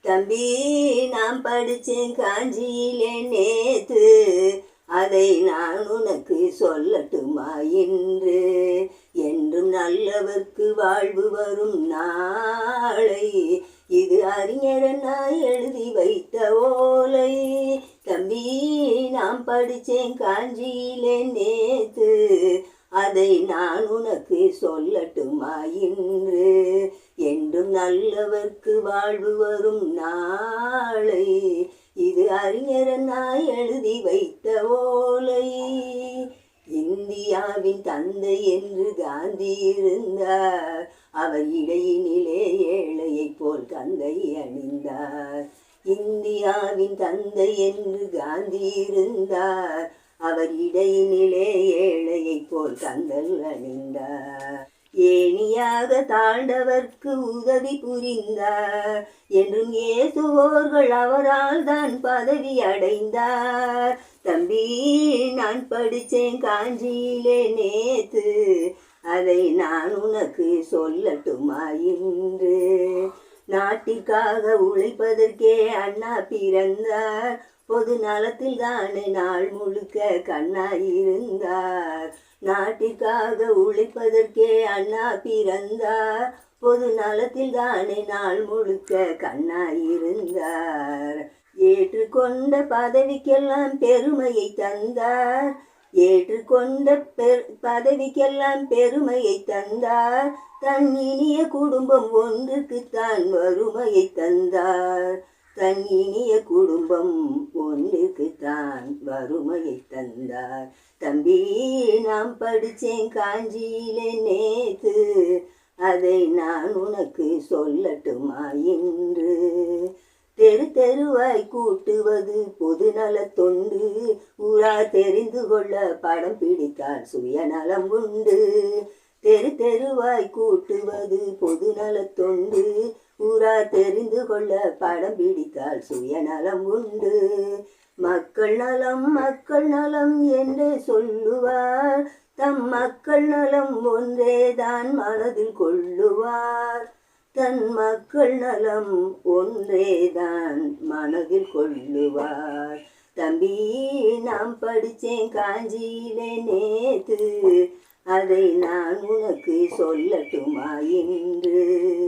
தம்பி நான் படிச்சேன் காஞ்சியிலே நேத்து. அதை நான் உனக்கு சொல்லட்டுமா இன்று? என்றும் நல்லவர்க்கு வாழ்வு வரும் நாளை. இது அறிஞரனாய் எழுதி வைத்த ஓலை. தம்பி நான் படிச்சேன் காஞ்சியிலே நேத்து. அதை நான் உனக்கு சொல்லட்டுமா இன்று? நல்லவர்க்கு வாழ்வு வரும் நாளை. இது அறிஞரனாய் எழுதி வைத்த ஓலை. இந்தியாவின் தந்தை என்று காந்தி இருந்தார். அவர் இடையினிலே ஏழையைப் போல் கந்தை அணிந்தார். இந்தியாவின் தந்தை என்று காந்தி இருந்தார். அவர் இடையினிலே ஏழையைப் போல் கந்தல் அணிந்தார். ஏணியாக தாண்டவர்க்கு உதவி புரிந்தார். என்றும் ஏசுவோர்கள் அவரால் தான் பதவி அடைந்தார். தம்பி நான் படிச்சேன் காஞ்சியிலே நேத்து. அதை நான் உனக்கு சொல்லட்டுமா இன்று? நாட்டிற்காக உழைப்பதற்கே அண்ணா பிறந்தார். பொது நலத்தில் தானே நாள் முழுக்க கண்ணாயிருந்தார் நாட்டிற்காக உழைப்பதற்கே அண்ணா பிறந்தார். பொது நலத்தில் தானே நாள் முழுக்க கண்ணாயிருந்தார் ஏற்றுக்கொண்ட பதவிக்கெல்லாம் பெருமையை தந்தார். ஏற்றுக்கொண்ட பெர் பதவிக்கெல்லாம் பெருமையை தந்தார். தன் இனிய குடும்பம் ஒன்றுக்குத்தான் வறுமையை தந்தார். தன் இனிய குடும்பம் ஒன்றுக்குத்தான் வறுமையை தந்தார். தம்பி நாம் படிச்சேன் காஞ்சியிலே நேத்து. அதை நான் உனக்கு சொல்லட்டுமா என்று தெரு தெருவாய் கூட்டுவது பொதுநல தொண்டு. ஊரா தெரிந்து கொள்ள படம் பிடித்தால் சுயநலம் உண்டு. தெரு தெருவாய் கூட்டுவது பொதுநல தொண்டு. ஊரா தெரிந்து கொள்ள படம் பிடித்தால் சுயநலம் உண்டு. மக்கள் நலம் மக்கள் நலம் என்றே சொல்லுவார். தம் மக்கள் நலம் ஒன்றேதான் மனதில் கொள்ளுவார். தன் மக்கள் நலம் ஒன்றேதான் மனதில் கொள்ளுவார். தம்பி நாம் படித்தேன் காஞ்சியிலே நேத்து அதை நான் உனக்கு சொல்லட்டுமா என்று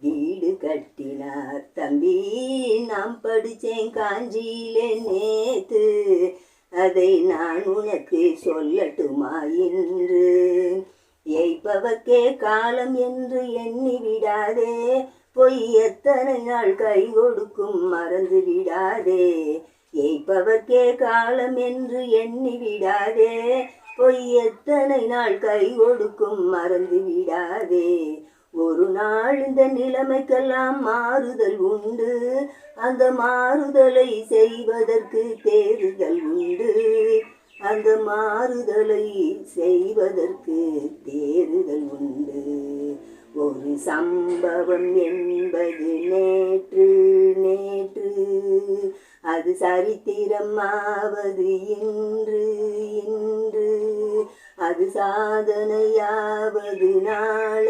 வீடு கட்டினார் தம்பி. நாம் படிச்சேன் காஞ்சியிலே நேத்து. அதை நான் உனக்கு சொல்லட்டுமா என்று ஏய்ப்பவர்க்கே காலம் என்று எண்ணி விடாதே. பொய் எத்தனை நாள் கை கொடுக்கும் மறந்து விடாதே. ஏய்ப்பவர்க்கே காலம் என்று எண்ணி விடாதே. பொய் எத்தனை நாள் கை கொடுக்கும் மறந்து விடாதே. ஒரு நாள் இந்த நிலைமைக்கெல்லாம் மாறுதல் உண்டு. அந்த மாறுதலை செய்வதற்கு தேறுதல் உண்டு. அந்த மாறுதலை செய்வதற்கு தேர்தல் உண்டு. ஒரு சம்பவம் என்பது நேற்று நேற்று. அது சரித்திரமாவது இன்று இன்று. அது சாதனையாவது நாளை நாளை